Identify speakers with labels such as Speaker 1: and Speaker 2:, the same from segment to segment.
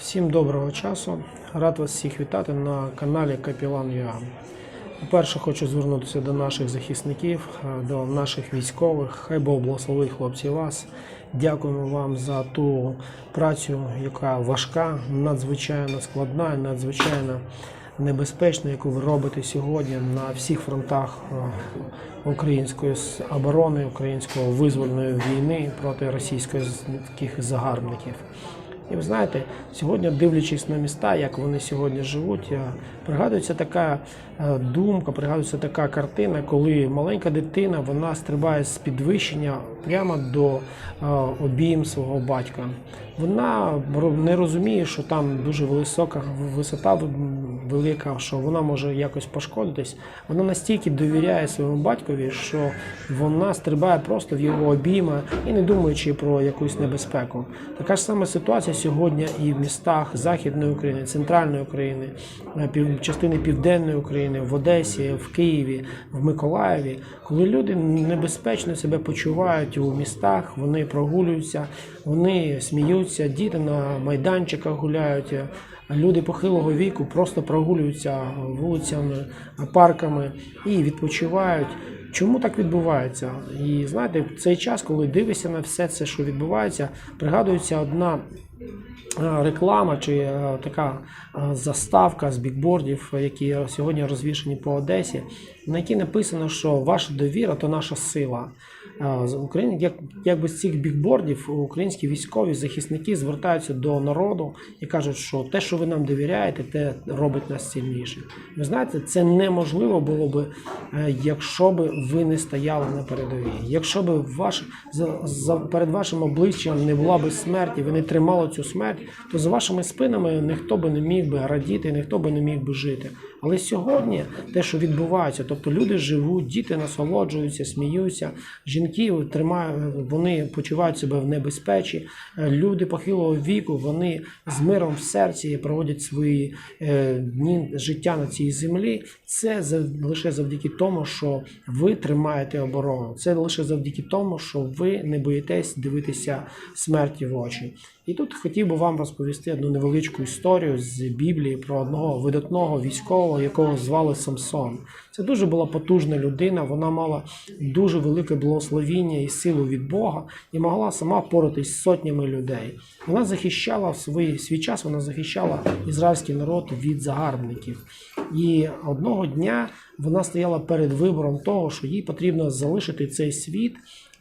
Speaker 1: Всім доброго часу. Рад вас всіх вітати на каналі Капілан ЮА. По-перше, хочу звернутися до наших захисників, до наших військових. Хай Бог благословить хлопці вас. Дякуємо вам за ту працю, яка важка, надзвичайно складна, надзвичайно небезпечна, яку ви робите сьогодні на всіх фронтах е, української оборони, української визвольної війни проти російських загарбників. І ви знаєте, сьогодні, дивлячись на міста, як вони сьогодні живуть, пригадується така е, думка, пригадується така картина, коли маленька дитина вона стрибає з підвищення прямо до е, обійм свого батька. Вона не розуміє, що там дуже висока висота велика, що вона може якось пошкодитись. Вона настільки довіряє своєму батькові, що вона стрибає просто в його обійма і не думаючи про якусь небезпеку. Така ж сама ситуація сьогодні і в містах Західної України, Центральної України, е, частини Південної України, в Одесі, в Києві, в Миколаєві, коли люди небезпечно себе почувають у містах, вони прогулюються, вони сміються, діти на майданчиках гуляють. Люди похилого віку просто прогулюються вулицями, парками і відпочивають. Чому так відбувається? І знаєте, в цей час, коли дивишся на все це, що відбувається, пригадується одна е, реклама чи е, така е, заставка з бікбордів, які сьогодні розвішені по Одесі, на якій написано, що ваша довіра то наша сила. З України, як, якби з цих бікбордів, українські військові захисники звертаються до народу і кажуть, що те, що ви нам довіряєте, те робить нас сильніше. Ви знаєте, це неможливо було би, е, якщо би ви не стояли на передовій. Якщо би ваш за, за перед вашим обличчям не була би смерть, і ви не тримали цю смерть, то за вашими спинами ніхто би не міг би радіти, ніхто би не міг би жити. Але сьогодні те, що відбувається, тобто люди живуть, діти насолоджуються, сміються, жінки тримають, вони почувають себе в небезпечі. Е, Люди похилого віку, вони з миром в серці проводять свої е, дні життя на цій землі. Це лише завдяки тому, що ви тримаєте оборону. Це лише завдяки тому, що ви не боїтесь дивитися смерті в очі. І тут хотів би вам розповісти одну невеличку історію з Біблії про одного видатного військового, якого звали Самсон. Це дуже була потужна людина. Вона мала дуже велике благословіння і силу від Бога і могла сама поратись з сотнями людей. Вона захищала в свій, свій час, вона захищала ізраїльський народ від загарбників. І одного дня вона стояла перед вибором того, що їй потрібно залишити цей світ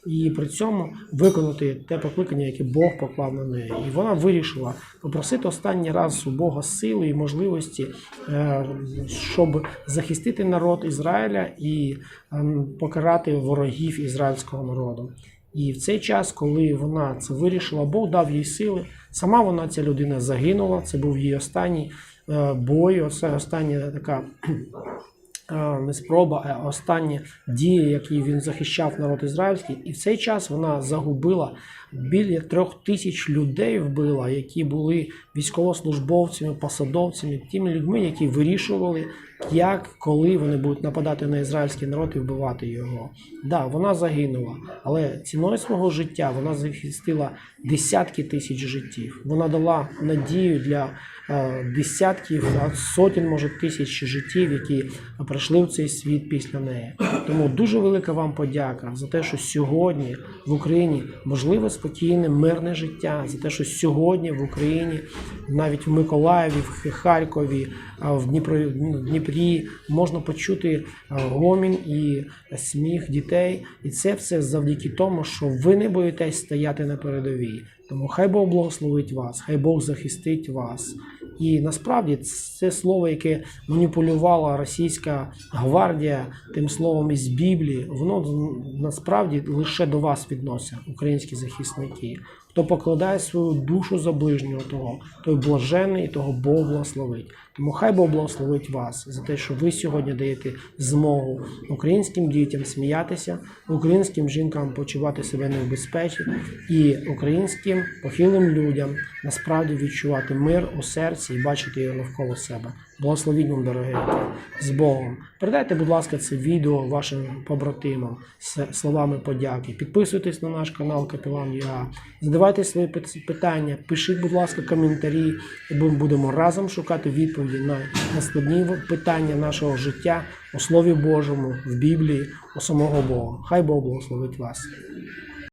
Speaker 1: і при цьому виконати те покликання, яке Бог поклав на неї. І вона вирішила попросити останній раз у Бога сили і можливості, е, щоб захистити народ Ізраїля і ем, покарати ворогів ізраїльського народу. І в цей час, коли вона це вирішила, Бог дав їй сили. Сама вона ця людина загинула. Це був її останній е, бой, оце остання така не спроба, а останні дії, які він захищав народ ізраїльський. І в цей час вона загубила біля трьох тисяч людей вбила, які були військовослужбовцями, посадовцями, тими людьми, які вирішували, як, коли вони будуть нападати на ізраїльський народ і вбивати його. Да, вона загинула, але ціною свого життя вона захистила десятки тисяч життів. Вона дала надію для е, десятків, сотень, може, тисяч життів, які прийшли в цей світ після неї. Тому дуже велика вам подяка за те, що сьогодні в Україні можливе спокійне, мирне життя, за те, що сьогодні в Україні, навіть в Миколаєві, в Харкові, в Дніпро, в Дніпрі можна почути е, гомін і сміх дітей. І це все завдяки тому, що ви не боїтесь стояти на передовій. Тому хай Бог благословить вас, хай Бог захистить вас. І насправді це слово, яке маніпулювала російська гвардія тим словом із Біблії, воно насправді лише до вас відноситься, українські захисники. Хто покладає свою душу за ближнього того, той блажений і того Бог благословить. Тому хай Бог благословить вас за те, що ви сьогодні даєте змогу українським дітям сміятися, українським жінкам почувати себе не в безпеці, і українським похилим людям насправді відчувати мир у серці і бачити його навколо себе. Благословіть вам, дорогі, з Богом. Передайте, будь ласка, це відео вашим побратимам з словами подяки. Підписуйтесь на наш канал Капілан ЮА. Задавайте свої питання, пишіть, будь ласка, коментарі, і ми будемо разом шукати відповіді на, складні питання нашого життя у Слові Божому, в Біблії, у самого Бога. Хай Бог благословить вас.